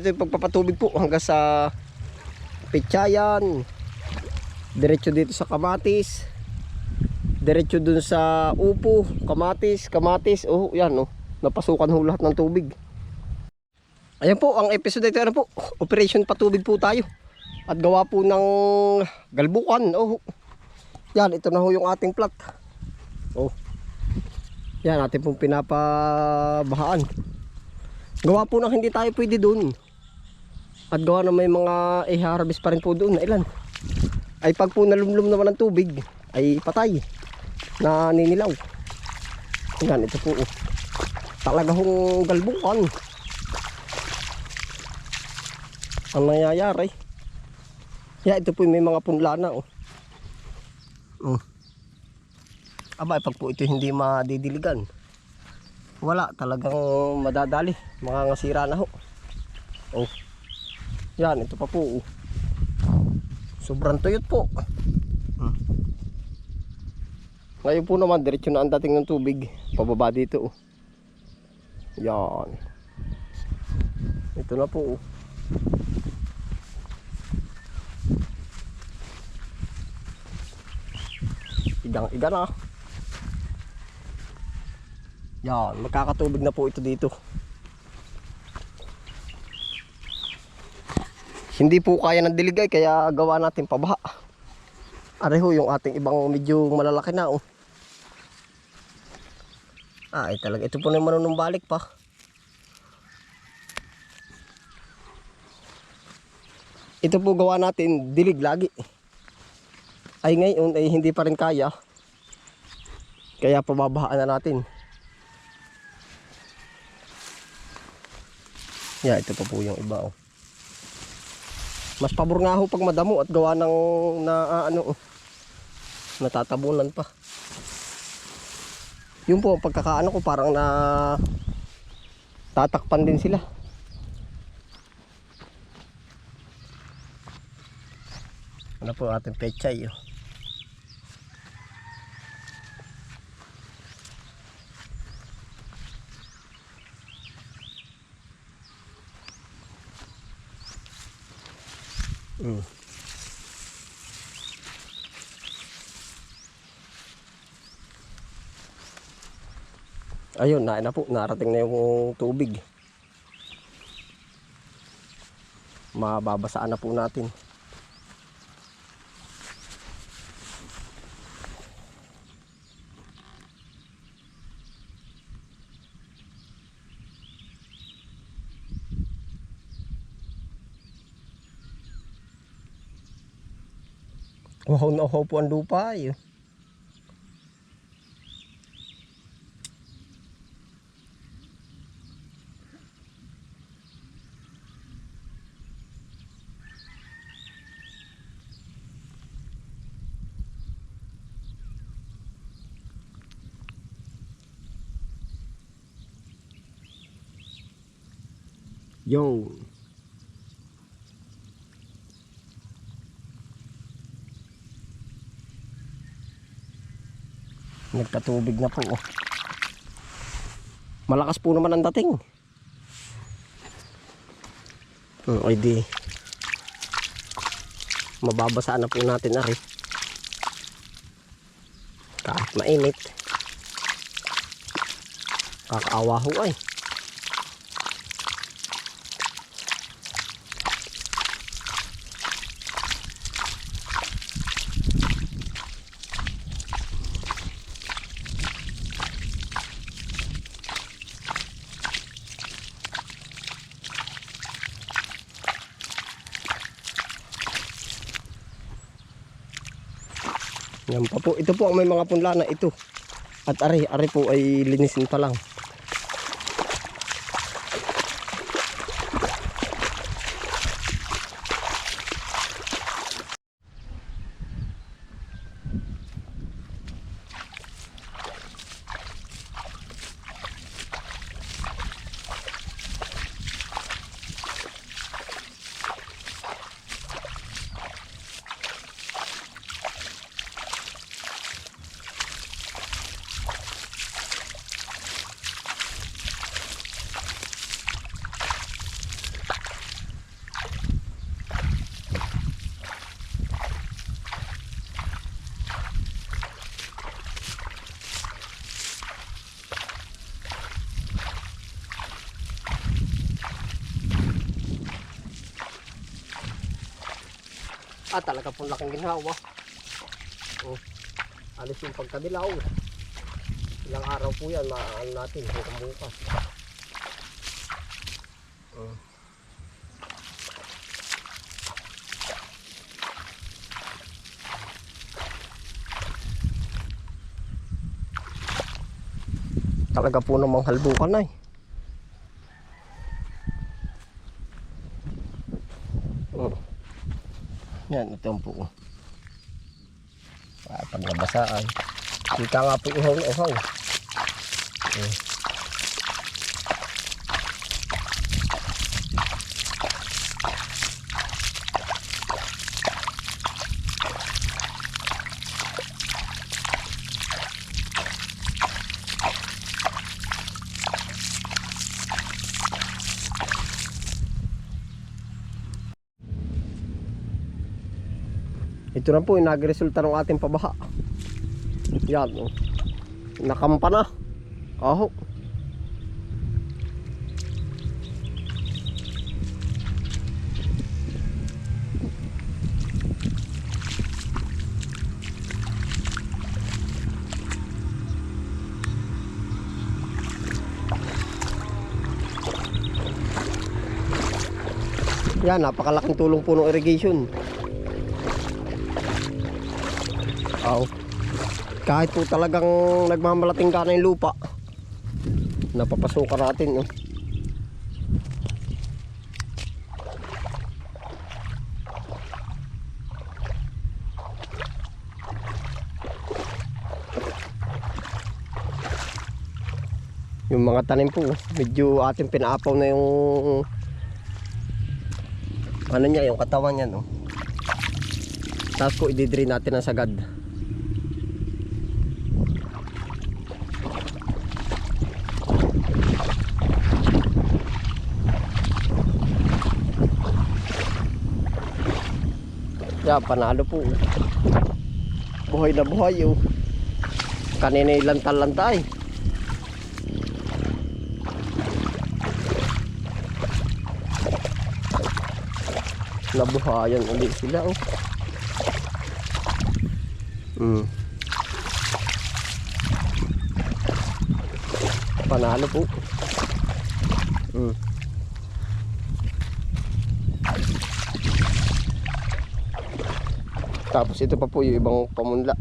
Ito yung pagpapatubig po hanggang sa Pitsayan. Diretso dito sa Kamatis. Diretso dun sa Upo, Kamatis, Kamatis. Oh, yan oh. Napasukan ho lahat ng tubig. Ayan po, ang episode ito ano po, Operation Patubig po tayo. At gawa po ng galbukan. Oh. Yan, ito na ho yung ating plat. Oh. Yan, ating pong pinapabahaan. Gawa po ng hindi tayo pwede doon. At gawa na may mga i-harvest pa rin po doon na ilan. Ay pag po nalumlum naman ng tubig, ay patay. Na ninilaw. Yan, ito po. oh. Talaga hong galbukan. Ang nangyayari. Ya, ito po may mga punla na. Oh. Oh. Aba, pag po ito hindi madidiligan. Wala, talagang madadali. Mga ngasira na ho. Oh. Yan, ito pa po. Sobrang tuyot po. Hmm. Ngayon po naman, diretso na ang dating ng tubig. Pababa dito. Oh. Yan. Ito na po. oh. Igang-iga na. Yan, magkakatubig na po ito dito. Hindi po kaya ng diligay kaya gawa natin pabaha. Areho yung ating ibang medyo malalaki na oh. Ah, ay talaga. Ito po na yung manunong balik pa. Ito po gawa natin dilig lagi. Ay ngayon ay hindi pa rin kaya. Kaya pababahaan na natin. Yeah, ito pa po yung iba oh. Mas pabor nga ho pag madamo at gawa ng na ah, ano oh, natatabunan pa. Yun po ang pagkakaano ko parang na tatakpan din sila. Ano po ating pechay oh. Ayun, na na po, narating na yung tubig. Mababasaan na po natin. Uhaw na uhaw po ang lupa eh. Yo. Nagkatubig na po. oh. Malakas po naman ang dating. Hmm, ay di. Mababasaan na po natin ari. Kahit mainit. Kakaawa ho ay. Yan pa po. Ito po ang may mga punla na ito. At ari, ari po ay linisin pa lang. Ah, talaga po laking ginawa. Oh, alis yung pagkadilaw. Ilang araw po yan, maaan natin hanggang bukas. Oh. Talaga po namang halbukan na eh. Yan, ito po. Ah, pag nabasaan. Kita nga po uhaw na uhaw. Oh. Ito na po yung nagresulta ng ating pabaha. Yan. Oh. Nakampa na. Aho. Yan, napakalaking tulong po ng irrigation. Aw. Kahit po talagang nagmamalating ka na yung lupa. Napapasukan natin, no. Yung mga tanim po, medyo ating pinaapaw na yung ano niya, yung katawan niya, no. Tapos po i-drain natin ang sagad. Yeah, panalo po. Buhay na buhay oh. Kanina ilantal-lantay. Nabuhayan ulit sila oh. Mm. Panalo po. Mm. Tapos ito pa po yung ibang pamunla.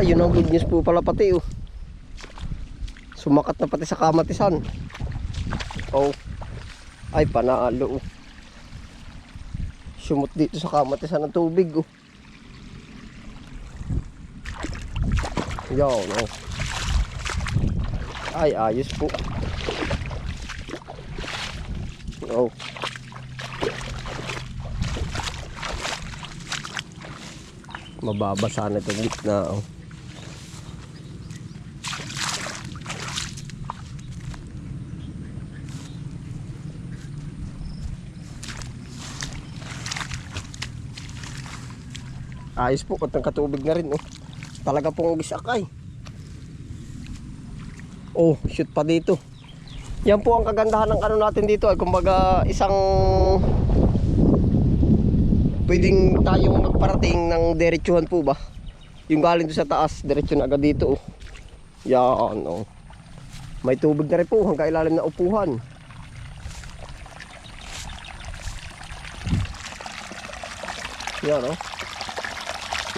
Ah, yun ang good news po pala pati oh. Sumakat na pati sa kamatisan. Oh. Ay, panalo oh. Sumot dito sa kamatisan ng tubig oh. Yan oh. Ay, ayos po. Oh. Mababasa na itong gitna oh. Ayos po, at katubig na rin oh. Talaga pong gisakay. Oh, shoot pa dito. Yan po ang kagandahan ng ano natin dito ay kumbaga isang pwedeng tayong magparating ng diretsuhan po ba? Yung galing sa taas, diretso na agad dito oh. Yan oh. May tubig na rin po hanggang ilalim na upuhan. Yan oh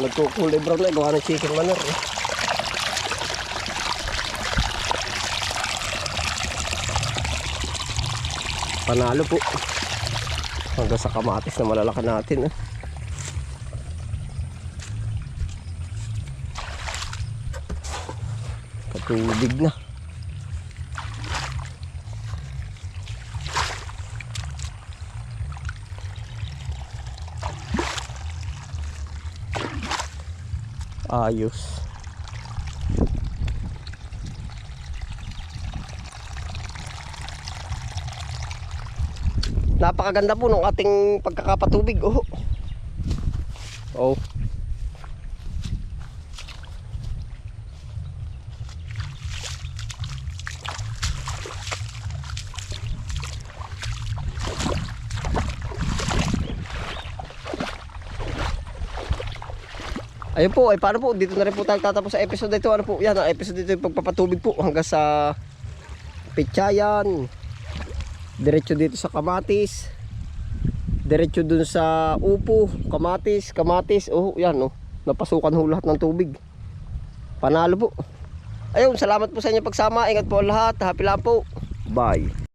nagkukulay brown na gawa ng chicken manor eh. panalo po hanggang sa kamatis na malalaka natin eh. patubig na Ayos. Napakaganda po ng ating pagkakapatubig. Oh. Oh. Ayun po, ay paano po? Dito na rin po tayo tatapos sa episode ito. Ano po? Yan, ang episode dito yung pagpapatubig po hanggang sa Pichayan. Diretso dito sa Kamatis. Diretso dun sa Upo, Kamatis, Kamatis. Oh, yan oh. Napasukan ho lahat ng tubig. Panalo po. Ayun, salamat po sa inyo pagsama. Ingat po lahat. Happy lang po. Bye.